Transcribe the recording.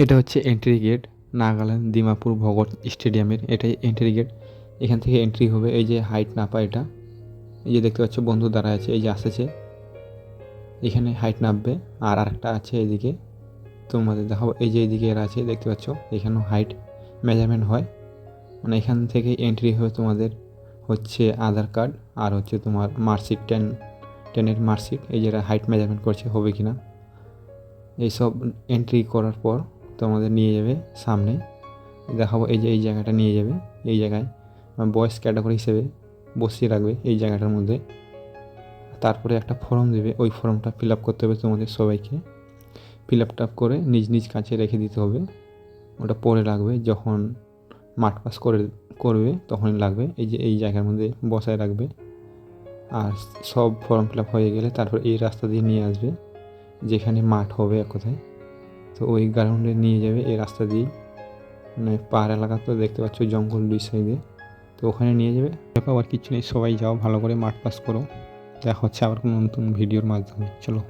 এটা হচ্ছে entry gate Nagaland Dimapur Bhagat স্টেডিয়ামের এটাই এন্ট্রি গেট এখান থেকে এন্ট্রি হবে, এই যে হাইট নাপা এটা। এই যে দেখতে পাচ্ছ বন্ধু দাঁড়ায় আছে, এই যে আসতেছে এখানে হাইট নামবে আর আরেকটা আছে এদিকে। তোমাদের দেখাবো, এই যে এইদিকে এরা আছে, দেখতে পাচ্ছ? এখানেও হাইট মেজারমেন্ট হয়। মানে এখান থেকে এন্ট্রি হয়ে তোমাদের হচ্ছে আধার কার্ড আর হচ্ছে তোমার মার্কশিট টেন টেনের মার্কশিট এই যে হাইট মেজারমেন্ট করছে, হবে কি না এইসব এন্ট্রি করার পর তোমাদের নিয়ে যাবে সামনে। দেখাবো এই যে, এই জায়গাটা নিয়ে যাবে। এই জায়গায় বয়েস ক্যাটাগরি হিসেবে বসিয়ে রাখবে এই জায়গাটার মধ্যে। তারপরে একটা ফর্ম দেবে, ওই ফর্মটা ফিল আপ করতে হবে তোমাদের সবাইকে। ফিল আপটা করে নিজ নিজ কাছে রেখে দিতে হবে। ওটা পরে লাগবে যখন মাঠ পাস করে, করবে তখনই লাগবে। এই যে, এই জায়গার মধ্যে বসায় রাখবে। আর সব ফর্ম ফিল আপ হয়ে গেলে তারপর এই রাস্তা দিয়ে নিয়ে আসবে, যেখানে মাঠ হবে এক কথায়। তো ওই গ্রাউন্ডে নিয়ে যাবে, এই রাস্তা দিয়েই। মানে পাহাড় এলাকা তো দেখতে পাচ্ছ, জঙ্গল দুই সাইডে তো ওখানে নিয়ে যাবে। দেখো, আবার কিছু নেই, সবাই যাও, ভালো করে মাঠ পাস করো। দেখা হচ্ছে আবার কোনো নতুন ভিডিওর মাধ্যমে। চলো।